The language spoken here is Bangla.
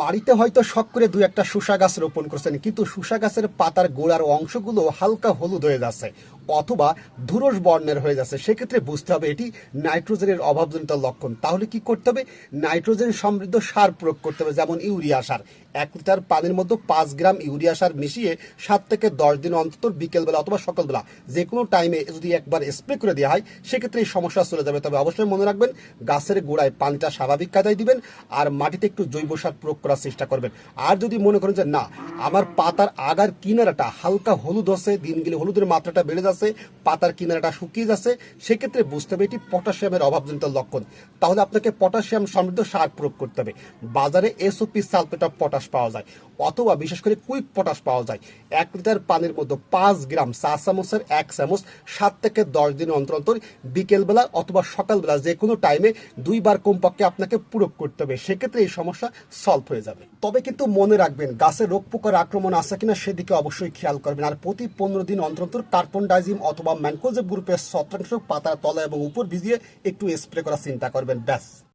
বাড়িতে হয়তো শখ করে দু একটা শুষা গাছ রোপণ করছেন, কিন্তু শুষা গাছের পাতার গোড়ার অংশগুলো হালকা হলুদ হয়ে যাচ্ছে। অথবা ধুরস বর্ণের হয়ে যাচ্ছে। সেক্ষেত্রে বুঝতে হবে এটি নাইট্রোজেনের অভাবজনিত লক্ষণ। তাহলে কি করতে হবে? নাইট্রোজেন সমৃদ্ধ সার প্রয়োগ করতে হবে, যেমন ইউরিয়া সার। এক লিটার পানির মধ্যে পাঁচ গ্রাম ইউরিয়া সার মিশিয়ে সাত থেকে দশ দিন অন্তত বিকেলবেলা অথবা সকালবেলা যে কোনো টাইমে যদি একবার স্প্রে করে দেওয়া হয়, সেক্ষেত্রে এই সমস্যা চলে যাবে। তবে অবশ্যই মনে রাখবেন, গাছের গোড়ায় পানিটা স্বাভাবিক কাদায় দিবেন আর মাটিতে একটু জৈব সার প্রয়োগ করার চেষ্টা করবেন। আর যদি মনে করেন যে, না, আমার পাতার আগার কিনারাটা হালকা হলুদ হচ্ছে, দিন গেলে হলুদের মাত্রাটা বেড়ে যাচ্ছে পাতার কিনারাটা শুকিয়ে যাচ্ছে, সেক্ষেত্রে বুঝতে হবে এটি পটাশিয়ামের অভাবজনিত লক্ষণ। তাহলে আপনাকে পটাশিয়াম সমৃদ্ধ সার প্রয়োগ করতে হবে। বাজারে এসওপি সালফেট অফ পটাশ পাওয়া যায়। অথবা বিশেষ করে কুইক পটাশ পাওয়া যায়। এক লিটার পানির মধ্যে পাঁচ গ্রাম চা চামচের এক চামচ সাত থেকে দশ দিন অন্তর অন্তর বিকেলবেলা অথবা সকালবেলা যে কোনো টাইমে দুইবার কমপক্ষে আপনাকে প্রয়োগ করতে হবে। সেক্ষেত্রে এই সমস্যা সলভ হয়ে যাবে। তবে কিন্তু মনে রাখবেন গাছের রোগ পোকার আক্রমণ আছে কিনা সেদিকে অবশ্যই খেয়াল করবেন। আর প্রতি পনেরো দিন অন্তর অন্তর কার্বন ডাইজিম অথবা ম্যানকোজেব গ্রুপের শতাংশ পাতার তলা এবং উপর ভিজিয়ে একটু স্প্রে করার চিন্তা করবেন, ব্যাস।